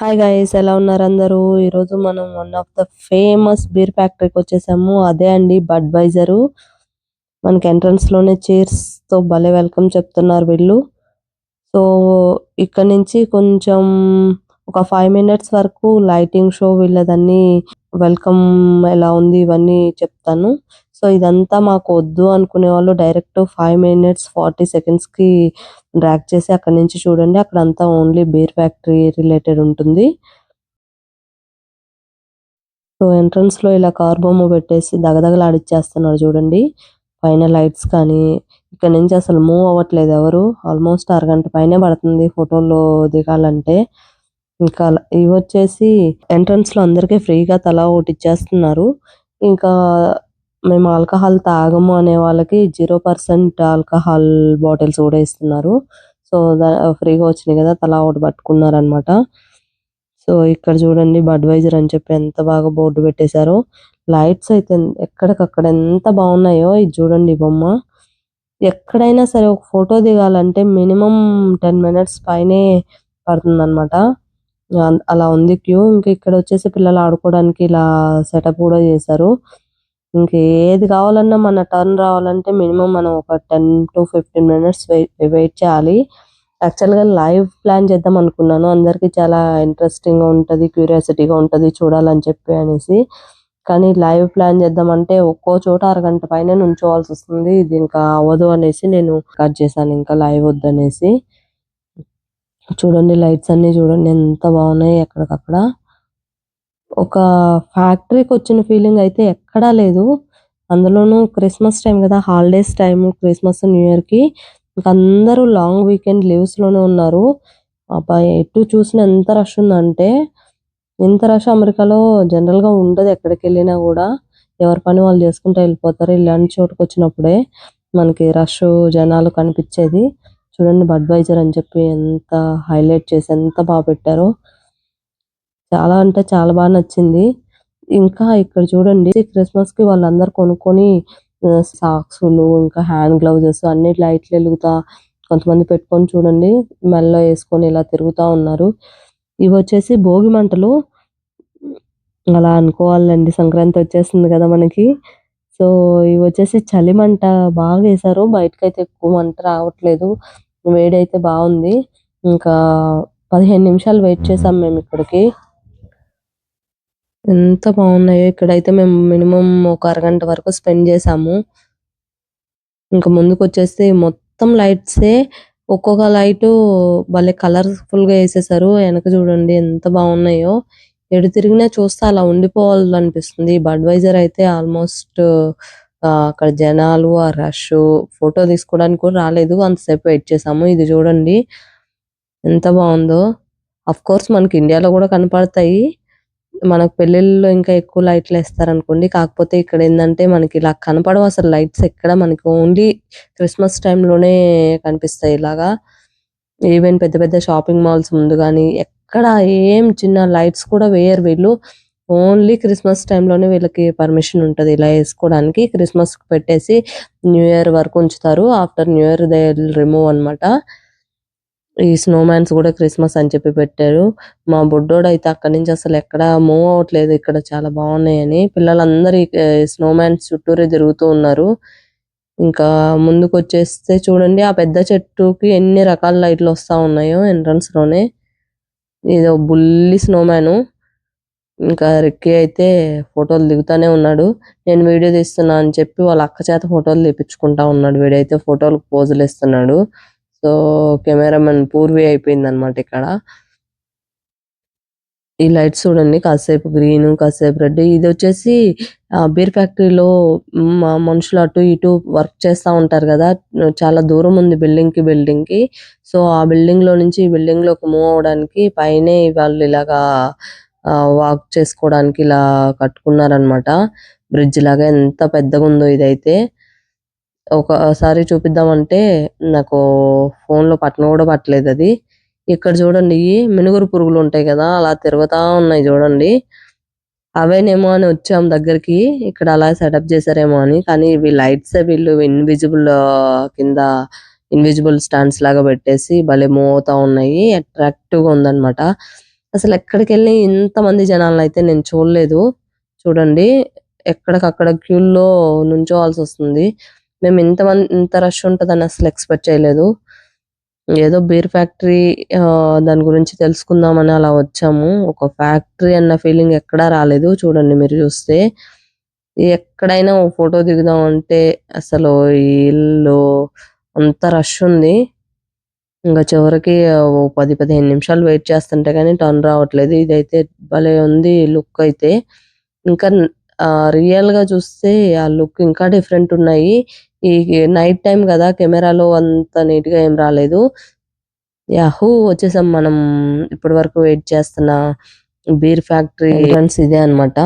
Hi guys ఎలా ఉన్నారు అందరూ? ఈరోజు మనం one of the famous beer ఫ్యాక్టరీకి వచ్చేసాము. అదే అండి బడ్వైజరు మనకి ఎంట్రన్స్లోనే లోనే చైర్స్తో భలే వెల్కమ్ చెప్తున్నారు వీళ్ళు. సో ఇక్కడ నుంచి కొంచెం ఒక ఫైవ్ మినిట్స్ వరకు లైటింగ్ షో వీళ్ళదన్నీ వెల్కమ్ ఎలా ఉంది ఇవన్నీ చెప్తాను. సో ఇదంతా మాకు వద్దు అనుకునే వాళ్ళు డైరెక్ట్ ఫైవ్ మినిట్స్ ఫార్టీ సెకండ్స్కి డ్రాగ్ చేసి అక్కడ నుంచి చూడండి. అక్కడ అంతా ఓన్లీ బీర్ ఫ్యాక్టరీ రిలేటెడ్ ఉంటుంది. సో ఎంట్రన్స్లో ఇలా కార్ బొమ్మ పెట్టేసి దగదగలాడిచ్చేస్తున్నారు చూడండి. పైన లైట్స్ కానీ ఇక్కడ నుంచి అసలు మూవ్ అవ్వట్లేదు ఎవరు. ఆల్మోస్ట్ అరగంట పైనే పడుతుంది ఫోటోలో దిగాలంటే. ఇంకా ఇవి వచ్చేసి ఎంట్రన్స్లో అందరికీ ఫ్రీగా తలా ఒకటి ఇచ్చేస్తున్నారు. ఇంకా మేము ఆల్కహాల్ తాగము అనే వాళ్ళకి జీరో పర్సెంట్ ఆల్కహాల్ బాటిల్స్ కూడా ఇస్తున్నారు. సో ఫ్రీగా వచ్చినాయి కదా తలా ఒకటి పట్టుకున్నారనమాట సో ఇక్కడ చూడండి బడ్వైజర్ అని చెప్పి ఎంత బాగా బోర్డు పెట్టేశారో. లైట్స్ అయితే ఎక్కడికక్కడ ఎంత బాగున్నాయో ఇది చూడండి బొమ్మ. ఎక్కడైనా సరే ఒక ఫోటో దిగాలంటే మినిమం టెన్ మినిట్స్ పైనే పడుతుందనమాట అలా ఉంది క్యూ. ఇంకా ఇక్కడ వచ్చేసి పిల్లలు ఆడుకోవడానికి ఇలా సెటప్ కూడా చేశారు. ఇంకేది కావాలన్నా మన టర్న్ రావాలంటే మినిమం మనం ఒక ten to fifteen minutes wait చేయాలి. యాక్చువల్గా లైవ్ ప్లాన్ చేద్దాం అనుకున్నాను. అందరికి చాలా ఇంట్రెస్టింగ్గా ఉంటది క్యూరియాసిటీ గా చూడాలని చెప్పి అనేసి. కానీ లైవ్ ప్లాన్ చేద్దామంటే ఒక్కో చోట అరగంట పైన నుంచోవాల్సి వస్తుంది. ఇది ఇంకా అవ్వదు అనేసి నేను కట్ చేశాను. ఇంకా లైవ్ వద్దనేసి. చూడండి లైట్స్ అన్ని చూడండి ఎంత బాగున్నాయి ఎక్కడికక్కడ. ఒక ఫ్యాక్టరీకి వచ్చిన ఫీలింగ్ అయితే ఎక్కడా లేదు. అందులోనూ క్రిస్మస్ టైం కదా హాలిడేస్ టైం క్రిస్మస్ న్యూ ఇయర్కి. అందరూ లాంగ్ వీకెండ్ లీవ్స్లోనే ఉన్నారు. అబ్బాయి ఎటు చూసినా ఎంత రష్ ఉందంటే ఇంత రష్ అమెరికాలో జనరల్గా ఉండదు ఎక్కడికి వెళ్ళినా కూడా. ఎవరి పని వాళ్ళు చేసుకుంటూ వెళ్ళిపోతారు. ఇలాంటి చోటుకు వచ్చినప్పుడే మనకి రష్ జనాలు కనిపించేది. చూడండి బడ్వైజర్ అని చెప్పి ఎంత హైలైట్ చేసి ఎంత బాగా పెట్టారో. చాలా అంటే చాలా బాగా నచ్చింది. ఇంకా ఇక్కడ చూడండి క్రిస్మస్కి వాళ్ళందరూ కొనుక్కొని సాక్స్లు ఇంకా హ్యాండ్ గ్లౌజెస్ అన్ని లైట్లు వెలుగుతా కొంతమంది పెట్టుకొని చూడండి మెల్ల వేసుకొని ఇలా తిరుగుతా ఉన్నారు. ఇవి వచ్చేసి భోగి మంటలు. అలా అనుకోవాలండి సంక్రాంతి వచ్చేస్తుంది కదా మనకి. సో ఇవి వచ్చేసి చలి మంట బాగా వేశారు. బయటకైతే ఎక్కువ మంట రావట్లేదు. వేడైతే బాగుంది. ఇంకా పదిహేను నిమిషాలు వెయిట్ చేసాం మేము ఇక్కడికి. ఎంత బాగున్నాయో ఇక్కడైతే మేము మినిమం ఒక అరగంట వరకు స్పెండ్ చేసాము. ఇంకా ముందుకు వచ్చేసి మొత్తం లైట్సే ఒక్కొక్క లైట్ భలే కలర్ఫుల్గా వేసేసారు. వెనక చూడండి ఎంత బాగున్నాయో. ఎటు తిరిగినా చూస్తే అలా ఉండిపోవాలనిపిస్తుంది. బడ్వైజర్ అయితే ఆల్మోస్ట్ అక్కడ జనాలు ఆ రష్ ఫోటో తీసుకోవడానికి కూడా రాలేదు. అంతసేపు వెయిట్ చేసాము. ఇది చూడండి ఎంత బాగుందో. అఫ్ కోర్స్ మనకి ఇండియాలో కూడా కనపడతాయి. మనకు పెళ్ళిళ్ళలో ఇంకా ఎక్కువ లైట్లు వేస్తారు అనుకోండి కాకపోతే ఇక్కడ ఏంటంటే మనకి ఇలా కనపడవు అసలు లైట్స్ ఎక్కడ మనకి ఓన్లీ క్రిస్మస్లోనే కనిపిస్తాయి ఇలాగా. ఈవెన్ పెద్ద పెద్ద షాపింగ్ మాల్స్ ముందు కానీ ఎక్కడ ఏం చిన్న లైట్స్ కూడా వేయరు వీళ్ళు. ఓన్లీ క్రిస్మస్లోనే వీళ్ళకి పర్మిషన్ ఉంటుంది ఇలా వేసుకోవడానికి. క్రిస్మస్కి పెట్టేసి న్యూ ఇయర్ వరకు ఉంచుతారు. After new year they remove అన్నమాట. ఈ స్నోమాన్స్ కూడా క్రిస్మస్ అని చెప్పి పెట్టారు. మా బుడ్డోడు అయితే అక్కడి నుంచి అసలు ఎక్కడ మూవ్ అవ్వట్లేదు. ఇక్కడ చాలా బాగున్నాయని పిల్లలందరూ స్నో మ్యాన్స్ చుట్టూరే తిరుగుతూ ఉన్నారు. ఇంకా ముందుకు వచ్చేస్తే చూడండి ఆ పెద్ద చెట్టుకి ఎన్ని రకాల లైట్లు వస్తా ఉన్నాయో ఎంట్రన్స్లోనే. ఇదో బుల్లి స్నోమ్యాను ఇంకా రిక్కీ అయితే ఫోటోలు దిగుతానే ఉన్నాడు. నేను వీడియో తీస్తున్నా అని చెప్పి వాళ్ళ అక్క చేత ఫోటోలు తీపించుకుంటా ఉన్నాడు. వీడైతే ఫోటోలకు పోజులు ఇస్తున్నాడు. సో కెమెరామెన్ పూర్వి అయిపోయింది అనమాట ఇక్కడ. ఈ లైట్స్ చూడండి కాసేపు గ్రీన్ కాసేపు రెడ్ ఇది వచ్చేసి బీర్ ఫ్యాక్టరీలో మా మనుషులు అటు ఇటు వర్క్ చేస్తా ఉంటారు కదా. చాలా దూరం ఉంది బిల్డింగ్కి బిల్డింగ్కి సో ఆ బిల్డింగ్లో నుంచి ఈ బిల్డింగ్లోకి మూవ్ అవడానికి పైనే వాళ్ళు ఇలాగా వాక్ చేసుకోవడానికి ఇలా కట్టుకున్నారనమాట బ్రిడ్జ్ లాగా ఎంత పెద్దగా ఉందో ఇదైతే. ఒకసారి చూపిద్దామంటే నాకు ఫోన్లో పట్టను కూడా పట్టలేదు అది. ఇక్కడ చూడండి మినుగురు పురుగులు ఉంటాయి కదా అలా తిరుగుతా ఉన్నాయి చూడండి. అవేనేమో అని వచ్చాం దగ్గరికి ఇక్కడ అలా సెటప్ చేశారేమో అని. కానీ ఇవి లైట్స్ వీళ్ళు ఇన్విజిబుల్ కింద ఇన్విజిబుల్ స్టాండ్స్ లాగా పెట్టేసి భలే మోతా ఉన్నాయి. అట్రాక్టివ్గా ఉందన్నమాట. అసలు ఎక్కడికి వెళ్ళి ఇంతమంది జనాలను అయితే నేను చూడలేదు. చూడండి ఎక్కడికక్కడ క్యూల్లో నుంచోవాల్సి వస్తుంది. మేము ఇంతమంది ఇంత రష్ ఉంటుందని అసలు ఎక్స్పెక్ట్ చేయలేదు. ఏదో బీర్ ఫ్యాక్టరీ దాని గురించి తెలుసుకుందామని అలా వచ్చాము. ఒక ఫ్యాక్టరీ అన్న ఫీలింగ్ ఎక్కడా రాలేదు. చూడండి మీరు చూస్తే. ఎక్కడైనా ఓ ఫోటో దిగుదాం అంటే అసలు ఈ ఇల్లు అంత రష్ ఉంది. ఇంకా చివరికి ఓ పది పదిహేను నిమిషాలు వెయిట్ చేస్తుంటే కానీ టర్న్ రావట్లేదు. ఇదైతే భలే ఉంది లుక్ అయితే. ఇంకా రియల్గా చూస్తే ఆ లుక్ ఇంకా డిఫరెంట్ ఉన్నాయి. ఈ నైట్ టైం కదా కెమెరాలో అంత నీట్గా ఏం రాలేదు. యాహూ వచ్చేసాం మనం ఇప్పటి వరకు వెయిట్ చేస్తున్న బీర్ ఫ్యాక్టరీ ఎంట్రన్స్ ఇదే అన్నమాట.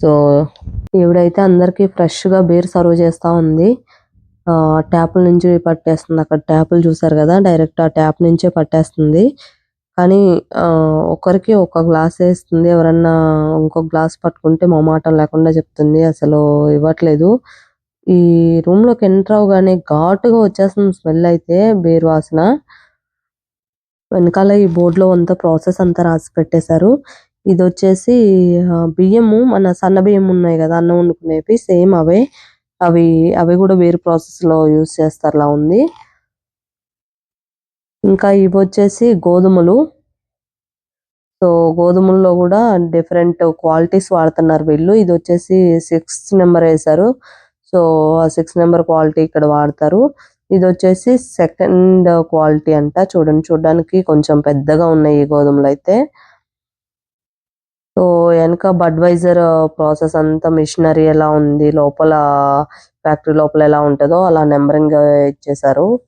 సో ఈవిడైతే అందరికీ ఫ్రెష్గా బీర్ సర్వ్ చేస్తా ఉంది. ఆ నుంచి పట్టేస్తుంది. అక్కడ ట్యాప్లు చూసారు కదా డైరెక్ట్ ఆ ట్యాప్ నుంచే పట్టేస్తుంది. కానీ ఆ ఒకరికి ఒక గ్లాస్ వేస్తుంది ఎవరన్నా ఇంకో గ్లాస్ పట్టుకుంటే మొమాటం లేకుండా చెప్తుంది. అసలు ఇవ్వట్లేదు. ఈ రూమ్లోకి ఎంటర్ అవగానే ఘాటుగా వచ్చేస్తుంది స్మెల్ అయితే బీర్ వాసన. వెనకాల ఈ బోర్డు లో అంతా ప్రాసెస్ అంతా రాసి పెట్టేశారు. ఇది వచ్చేసి బియ్యము మన సన్న బియ్యం ఉన్నాయి కదా అన్నం వండుకునేవి సేమ్ అవే. అవి అవి కూడా వేరు ప్రాసెస్లో యూస్ చేస్తారులా ఉంది. ఇంకా ఇవి వచ్చేసి గోధుమలు. సో గోధుమల్లో కూడా డిఫరెంట్ క్వాలిటీస్ వాడుతున్నారు వీళ్ళు. ఇది వచ్చేసి సిక్స్ నెంబర్ వేశారు. సో ఆ సిక్స్ నెంబర్ క్వాలిటీ ఇక్కడ వాడతారు. ఇది వచ్చేసి సెకండ్ క్వాలిటీ అంట. చూడండి చూడడానికి కొంచెం పెద్దగా ఉన్నాయి ఈ గోధుమలు అయితే సో వెనక బడ్వైజర్ ప్రాసెస్ అంతా మిషనరీ ఎలా ఉంది లోపల ఫ్యాక్టరీ లోపల ఎలా ఉంటుందో అలా నెంబరింగ్ ఇచ్చేసారు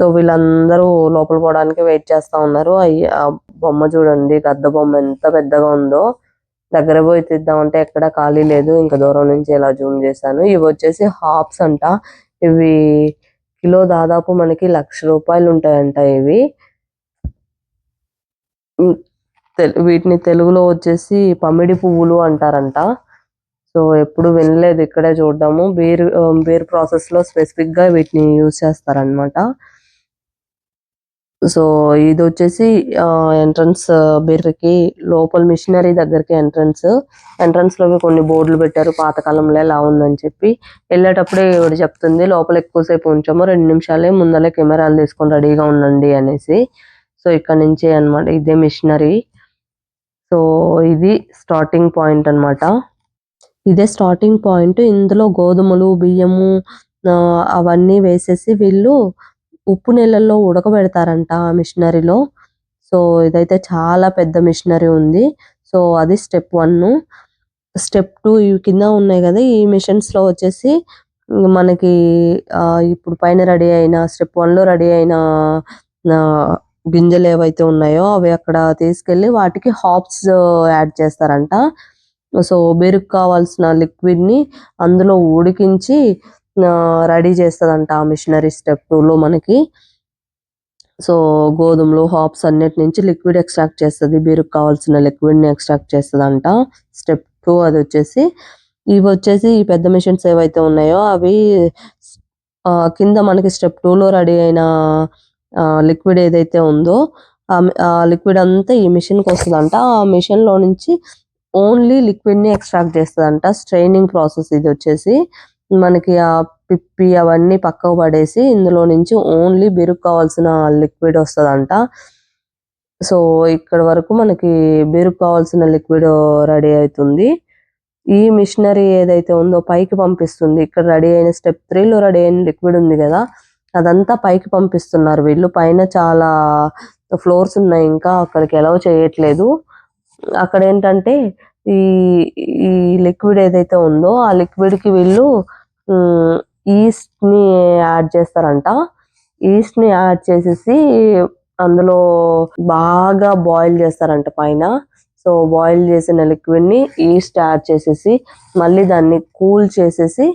సో వీళ్ళందరూ లోపల పోవడానికి వెయిట్ చేస్తా ఉన్నారు. అయ్యి- ఆ బొమ్మ చూడండి గద్ద బొమ్మ ఎంత పెద్దగా ఉందో. దగ్గర పోయి తీద్దామంటే ఎక్కడ ఖాళీ లేదు. ఇంకా దూరం నుంచి ఇలా జూమ్ చేశాను. ఇవి వచ్చేసి హాప్స్ అంట. ఇవి కిలో దాదాపు మనకి లక్ష రూపాయలు ఉంటాయంట ఇవి. వీటిని తెలుగులో వచ్చేసి పమిడి పువ్వులు అంటారంట. సో ఎప్పుడు వినలేదు. ఇక్కడే చూడడము. బీర్ బీర్ ప్రాసెస్లో స్పెసిఫిక్గా వీటిని యూజ్ చేస్తారనమాట సో ఇది వచ్చేసి ఎంట్రన్స్ బీర్కి లోపల మిషనరీ దగ్గరికి ఎంట్రన్స్. ఎంట్రన్స్లో కొన్ని బోర్డులు పెట్టారు పాతకాలంలో ఎలా ఉందని చెప్పి. వెళ్ళేటప్పుడే ఇవిడ చెప్తుంది లోపల ఎక్కువసేపు ఉంచాము రెండు నిమిషాలే ముందలే కెమెరాలు తీసుకొని రెడీగా ఉండండి అనేసి. సో ఇక్కడ నుంచి అన్నమాట ఇదే మిషనరీ. సో ఇది స్టార్టింగ్ పాయింట్ అన్నమాట. ఇదే స్టార్టింగ్ పాయింట్. ఇందులో గోధుమలు బియ్యము అవన్నీ వేసేసి వీళ్ళు ఉప్పు నీళ్ళల్లో ఉడకబెడతారంట ఆ మిషనరీలో. సో ఇదైతే చాలా పెద్ద మిషనరీ ఉంది. సో అది స్టెప్ వన్ స్టెప్ టూ ఇవి కింద ఉన్నాయి కదా ఈ మిషన్స్లో వచ్చేసి మనకి ఇప్పుడు పైన రెడీ అయిన స్టెప్ వన్లో రెడీ అయిన గింజలు ఏవైతే ఉన్నాయో అవి అక్కడ తీసుకెళ్ళి వాటికి హాప్స్ యాడ్ చేస్తారంట. సో బెరుకు కావాల్సిన లిక్విడ్ని అందులో ఉడికించి రెడీ చేస్తుందంట ఆ మిషనరీ స్టెప్ టూ లో మనకి. సో గోధుమలు హాప్స్ అన్నిటి నుంచి లిక్విడ్ ఎక్స్ట్రాక్ట్ చేస్తుంది. బీరుకు కావాల్సిన లిక్విడ్ని ఎక్స్ట్రాక్ట్ చేస్తదంట స్టెప్ టూ అది వచ్చేసి ఇవి వచ్చేసి ఈ పెద్ద మిషన్స్ ఏవైతే ఉన్నాయో అవి ఆ, కింద మనకి స్టెప్ టూలో రెడీ అయిన లిక్విడ్ ఏదైతే ఉందో ఆ లిక్విడ్ అంతా ఈ మిషన్కి వస్తుందంట. ఆ మిషన్లో నుంచి ఓన్లీ లిక్విడ్ని ఎక్స్ట్రాక్ట్ చేస్తదంట. స్ట్రైనింగ్ ప్రాసెస్ ఇది వచ్చేసి. మనకి ఆ పిప్పి అవన్నీ పక్కకు పడేసి ఇందులో నుంచి ఓన్లీ బెరుకు కావాల్సిన లిక్విడ్ వస్తదంట. సో ఇక్కడ వరకు మనకి బెరుకు కావాల్సిన లిక్విడ్ రెడీ అవుతుంది. ఈ మిషనరీ ఏదైతే ఉందో పైకి పంపిస్తుంది. ఇక్కడ రెడీ అయిన స్టెప్ త్రీలో రెడీ అయిన లిక్విడ్ ఉంది కదా అదంతా పైకి పంపిస్తున్నారు వీళ్ళు. పైన చాలా ఫ్లోర్స్ ఉన్నాయి ఇంకా అక్కడికి ఎలవ్ చేయట్లేదు. అక్కడ ఏంటంటే ఈ ఈ లిక్విడ్ ఏదైతే ఉందో ఆ లిక్విడ్కి వీళ్ళు ఈస్ట్ని యాడ్ చేస్తారంట. ఈస్ట్ని యాడ్ చేసేసి అందులో బాగా బాయిల్ చేస్తారంట పైన. సో బాయిల్ చేసిన లిక్విడ్ని ఈస్ట్ యాడ్ చేసేసి మళ్ళీ దాన్ని కూల్ చేసేసి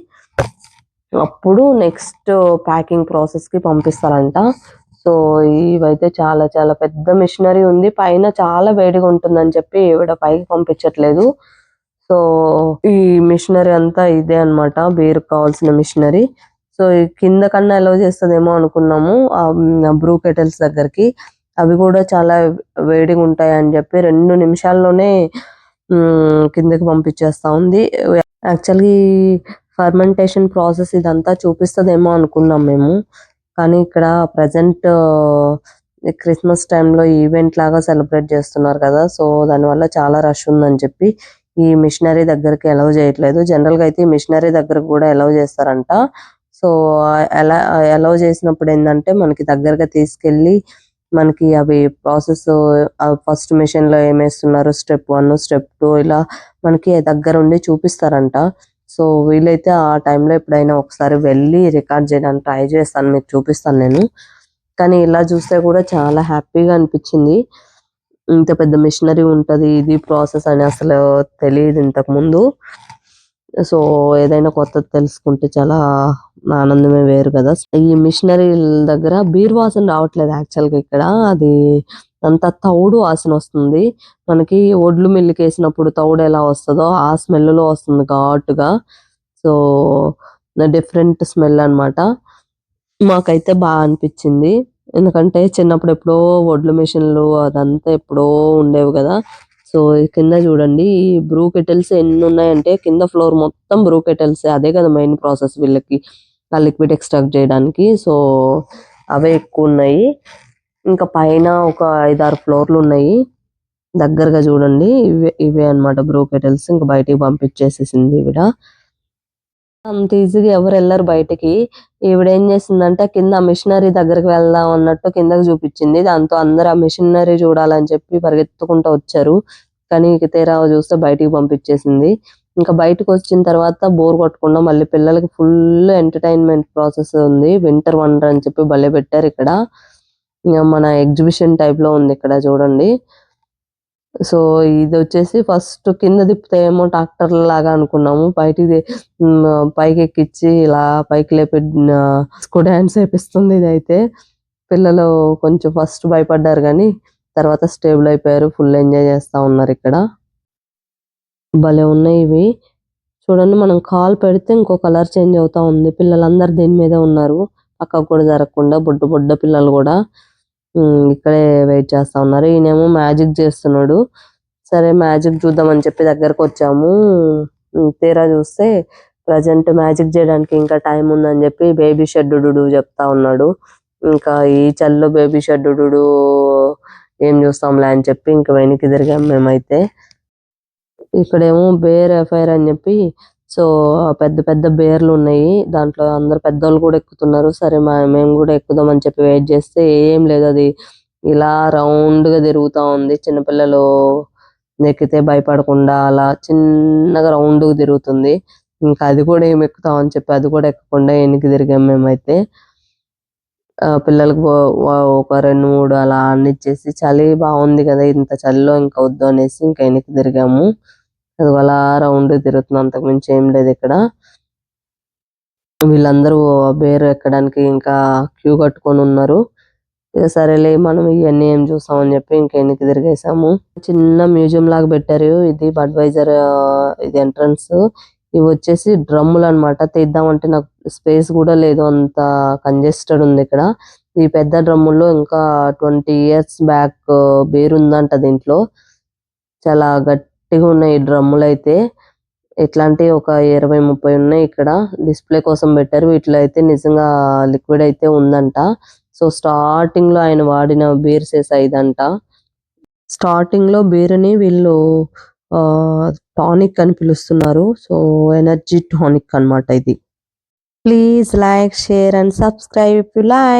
అప్పుడు నెక్స్ట్ ప్యాకింగ్ ప్రాసెస్కి పంపిస్తారంట. సో ఇవైతే చాలా చాలా పెద్ద మిషనరీ ఉంది. పైన చాలా వేడిగా ఉంటుందని చెప్పి ఈవిడ పైకి పంపించట్లేదు. సో ఈ మిషనరీ అంతా ఇదే అన్నమాట. బీర్ కావాల్సిన మిషనరీ. సో ఈ కింద కన్నా ఎలా చేస్తుందేమో అనుకున్నాము. ఆ బ్రూ కెటల్స్ దగ్గరికి. అవి కూడా చాలా వేడిగా ఉంటాయి అని చెప్పి రెండు నిమిషాల్లోనే కిందకి పంపించేస్తా ఉంది. యాక్చువల్గా ఫర్మెంటేషన్ ప్రాసెస్ ఇదంతా చూపిస్తదేమో అనుకున్నాం మేము. కానీ ఇక్కడ ప్రజెంట్ క్రిస్మస్ టైంలో ఈవెంట్ లాగా సెలబ్రేట్ చేస్తున్నారు కదా. సో దానివల్ల చాలా రష్ ఉందని చెప్పి ఈ మిషనరీ దగ్గరికి అలౌ చేయట్లేదు. జనరల్గా అయితే ఈ మిషనరీ దగ్గరకు కూడా అలౌ చేస్తారంట. సో ఎలా అలౌ చేసినప్పుడు ఏంటంటే మనకి దగ్గరగా తీసుకెళ్ళి మనకి అవి ప్రాసెస్ ఫస్ట్ మిషన్లో ఏమేస్తున్నారు? స్టెప్ వన్ స్టెప్ టూ ఇలా మనకి దగ్గర ఉండి చూపిస్తారంట. సో వీలైతే ఆ టైంలో ఎప్పుడైనా ఒకసారి వెళ్ళి రికార్డ్ చేయడానికి ట్రై చేస్తాను. మీకు చూపిస్తాను నేను. కానీ ఇలా చూస్తే కూడా చాలా హ్యాపీగా అనిపించింది. ఇంత పెద్ద మిషనరీ ఉంటది ఇది ప్రాసెస్ అని అసలు తెలియదు ఇంతకు ముందు. సో ఏదైనా కొత్తది తెలుసుకుంటే చాలా ఆనందమే వేరు కదా. ఈ మిషనరీ దగ్గర బీర్ వాసన రావట్లేదు యాక్చువల్గా ఇక్కడ. అది అంత తౌడు వాసన వస్తుంది. మనకి ఒడ్లు మిల్లుకి వేసినప్పుడు తౌడు ఎలా వస్తుందో ఆ స్మెల్లో వస్తుంది ఘాటుగా. సో డిఫరెంట్ స్మెల్ అన్నమాట. మాకైతే బాగా అనిపించింది. ఎందుకంటే చిన్నప్పుడు ఎప్పుడో వడ్ల మిషన్లు అదంతా ఎప్పుడో ఉండేవి కదా. సో కింద చూడండి ఈ బ్రూ కెటిల్స్ ఎన్ని ఉన్నాయంటే కింద ఫ్లోర్ మొత్తం బ్రూ కెటిల్స్. అదే కదా మెయిన్ ప్రాసెస్ వీళ్ళకి ఆ లిక్విడ్ ఎక్స్ట్రాక్ట్ చేయడానికి. సో అవే ఎక్కువ ఉన్నాయి. ఇంకా పైన ఒక ఐదారు ఫ్లోర్లు ఉన్నాయి. దగ్గరగా చూడండి ఇవే ఇవే అన్నమాట బ్రూ కెటిల్స్. ఇంకా బయటికి పంపించేసేసింది ఈవిడ. అంత ఈజీగా ఎవరు వెళ్ళరు బయటికి. ఈవిడ ఏం చేసిందంటే కింద మిషనరీ దగ్గరికి వెళ్దాం అన్నట్టు కిందకి చూపించింది. దాంతో అందరు ఆ మిషనరీ చూడాలని చెప్పి పరిగెత్తుకుంటూ వచ్చారు. కానీ తీరా చూస్తే బయటికి పంపించేసింది. ఇంకా బయటకు వచ్చిన తర్వాత బోర్ కొట్టకుండా మళ్ళీ పిల్లలకి ఫుల్ ఎంటర్టైన్మెంట్ ప్రాసెస్ ఉంది. వింటర్ వండర్ అని చెప్పి భలే పెట్టారు ఇక్కడ. ఇంకా మన ఎగ్జిబిషన్ టైప్లో ఉంది ఇక్కడ చూడండి. సో ఇది వచ్చేసి ఫస్ట్ కింద తిప్పితే ఏమో ట్రాక్టర్ లాగా అనుకున్నాము. పైకి పైకి ఎక్కించి ఇలా పైకి లేపి స్కూ డాన్స్ వేపిస్తుంది ఇదైతే. పిల్లలు కొంచెం ఫస్ట్ భయపడ్డారు కానీ తర్వాత స్టేబుల్ అయిపోయారు. ఫుల్ ఎంజాయ్ చేస్తా ఉన్నారు ఇక్కడ. భలే ఉన్నాయి ఇవి. చూడండి మనం కాల్ పెడితే ఇంకో కలర్ చేంజ్ అవుతా ఉంది. పిల్లలందరూ దీని మీద ఉన్నారు? పక్కకు కూడా జరగకుండా బుడ్డ బుడ్డ పిల్లలు కూడా. ఇక్కడే వెయిట్ చేస్తా ఉన్నారు. ఈయనేమో మ్యాజిక్ చేస్తున్నాడు. సరే మ్యాజిక్ చూద్దామని చెప్పి దగ్గరకు వచ్చాము. తీరా చూస్తే ప్రజెంట్ మ్యాజిక్ చేయడానికి ఇంకా టైం ఉందని చెప్పి బేబీ షెడ్డు చెప్తా ఉన్నాడు. ఇంకా ఈ చల్లో బేబీ షెడ్డు ఏం చూస్తాంలే అని చెప్పి ఇంకా వెనక్కి తిరిగాం మేమైతే. ఇక్కడేమో బేర్ ఎఫ్ఐఆర్ అని చెప్పి సో పెద్ద పెద్ద బేర్లు ఉన్నాయి. దాంట్లో అందరు పెద్దోళ్ళు కూడా ఎక్కుతున్నారు. సరే మా- మేము కూడా ఎక్కుదాం అని చెప్పి వెయిట్ చేస్తే ఏం లేదు. అది ఇలా రౌండ్గా తిరుగుతా ఉంది. చిన్నపిల్లలు ఎక్కితే భయపడకుండా అలా చిన్నగా రౌండ్గా తిరుగుతుంది. ఇంకా అది కూడా ఏం ఎక్కుతాం అని చెప్పి అది కూడా ఎక్కకుండా వెనక్కి తిరిగాం మేమైతే. ఆ పిల్లలకు ఒక రెండు మూడు అలా అన్నిచ్చేసి చలి బాగుంది కదా ఇంత చలిలో ఇంకా వద్దు అనేసి ఇంకా వెనక్కి తిరిగాము. అది అలా రౌండ్ తిరుగుతున్నాం అంతకు మించి ఏం లేదు ఇక్కడ. వీళ్ళందరూ బేర్ ఎక్కడానికి ఇంకా క్యూ కట్టుకొని ఉన్నారు. ఇక సరేలే మనం ఇవన్నీ ఏం చూస్తామని చెప్పి ఇంకా వెనక్కి తిరిగేసాము. చిన్న మ్యూజియం లాగా పెట్టారు. ఇది బడ్వైజర్ ఇది ఎంట్రన్స్ ఇవి వచ్చేసి డ్రమ్ములు అన్నమాట. తీద్దామంటే నాకు స్పేస్ కూడా లేదు. అంత కంజెస్టెడ్ ఉంది ఇక్కడ. ఈ పెద్ద డ్రమ్ముల్లో ఇంకా ట్వంటీ ఇయర్స్ బ్యాక్ బేర్ ఉందంట దీంట్లో. చాలా గట్టిగా ఉన్నాయి ఈ డ్రమ్ములు అయితే ఇట్లాంటి ఒక ఇరవై ముప్పై ఉన్నాయి ఇక్కడ. డిస్ప్లే కోసం పెట్టారు. వీటిలో అయితే నిజంగా లిక్విడ్ అయితే ఉందంట. సో స్టార్టింగ్లో ఆయన వాడిన బీర్ సేస్ ఇదంట స్టార్టింగ్లో బీర్ని వీళ్ళు టానిక్ అని పిలుస్తున్నారు. సో ఎనర్జీ టానిక్ అన్నమాట ఇది. Please like share and subscribe you like.